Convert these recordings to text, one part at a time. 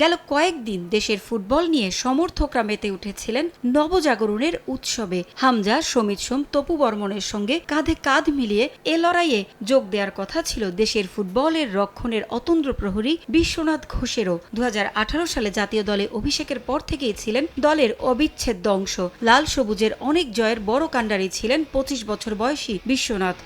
গেল কয়েকদিন দেশের ফুটবল নিয়ে সমর্থকরা মেতে উঠেছিলেন নবজাগরণের উৎসবে। হামজা, সমিত সোম, তপু বর্মনের সঙ্গে কাঁধে কাঁধ মিলিয়ে এ লড়াইয়ে যোগ দেওয়ার কথা ছিল দেশের ফুটবলের রক্ষণের অতন্দ্র প্রহরী বিশ্বনাথ ঘোষেরও। দু হাজার আঠারো সালে জাতীয় দলে অভিষেকের পর থেকেই ছিলেন দলের অবিচ্ছেদ্য অংশ। লাল সবুজের অনেক জয়ের বড় কাণ্ডারি ছিলেন পঁচিশ বছর বয়সী বিশ্বনাথ।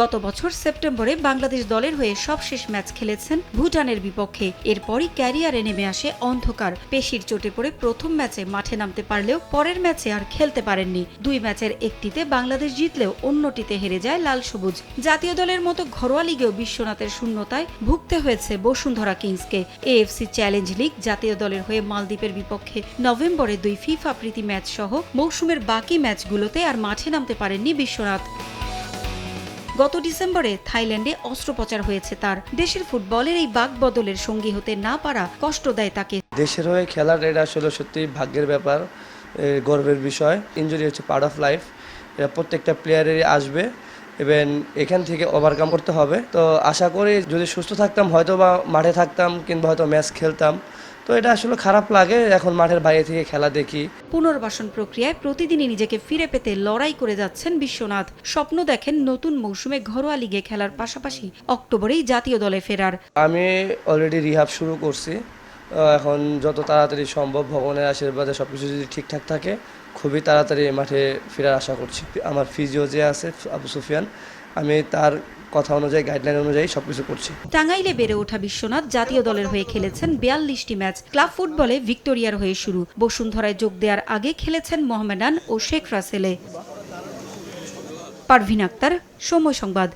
গত বছর সেপ্টেম্বরে বাংলাদেশ দলের হয়ে সবশেষ ম্যাচ খেলেছেন ভুটানের বিপক্ষে। এরপরই ক্যারিয়ারে নেমে আসে অন্ধকার। পেশির চোটে পড়ে প্রথম ম্যাচে মাঠে নামতে পারলেও পরের ম্যাচে আর খেলতে পারেননি। দুই ম্যাচের একটিতে বাংলাদেশ জিতলেও অন্যটিতে হেরে যায় লাল সবুজ। জাতীয় দলের মতো ঘরোয়া লিগেও বিশ্বনাথের শূন্যতায় ভুগতে হয়েছে বসুন্ধরা কিংসকে। এএফসি চ্যালেঞ্জ লিগ জাতীয় দলের হয়ে মালদ্বীপের বিপক্ষে নভেম্বরে দুই ফিফা প্রীতি ম্যাচ সহ মৌসুমের বাকি ম্যাচগুলোতে আর মাঠে নামতে পারেননি বিশ্বনাথ। গত ডিসেম্বরে থাইল্যান্ডে অস্ত্রোপচার হয়েছে তার। দেশের ফুটবলের এই বাক বদলের সঙ্গী হতে না পারা কষ্ট দেয় তাকে। দেশের হয়ে খেলার এটা আসলে সত্যি ভাগ্যের ব্যাপার গর্বের বিষয়। ইঞ্জুরি হচ্ছে পার্ট অফ লাইফ এটা প্রত্যেকটা প্লেয়ারেরই আসবে। এবং এখান থেকে ওভারকাম করতে হবে। তো আশা করি যদি সুস্থ থাকতাম হয়তো বা মাঠে থাকতাম, কিংবা হয়তো ম্যাচ খেলতাম। তো এটা আসলে খারাপ লাগে। এখন মাঠের বাইরে থেকে খেলা দেখি। পুনর্বাসন প্রক্রিয়ায় প্রতিদিনই নিজেকে ফিরে পেতে লড়াই করে যাচ্ছেন বিশ্বনাথ। স্বপ্ন দেখেন নতুন মৌসুমে ঘরোয়া লিগে খেলার পাশাপাশি অক্টোবরেই জাতীয় দলে ফেরার। আমি অলরেডি রিহাব শুরু করছি। এখন যত তাড়াতাড়ি সম্ভব ভগবানের আশীর্বাদে সব কিছু যদি ঠিকঠাক থাকে খুবই তাড়াতাড়ি মাঠে ফেরার আশা করছি। আমার ফিজিও যে আছে আবু সুফিয়ান আমি তার কথা অনুযায়ী গাইডলাইন অনুযায়ী সবকিছু করছি। টাঙ্গাইলে বেড়ে ওঠা বিশ্বনাথ জাতীয় দলের হয়ে খেলেছেন বিয়াল্লিশটি ম্যাচ। ক্লাব ফুটবলে ভিক্টোরিয়ার হয়ে শুরু। বসুন্ধরায় যোগ দেওয়ার আগে খেলেছেন মোহামেডান ও শেখ রাসেলে। পারভিন আক্তার, সময় সংবাদ।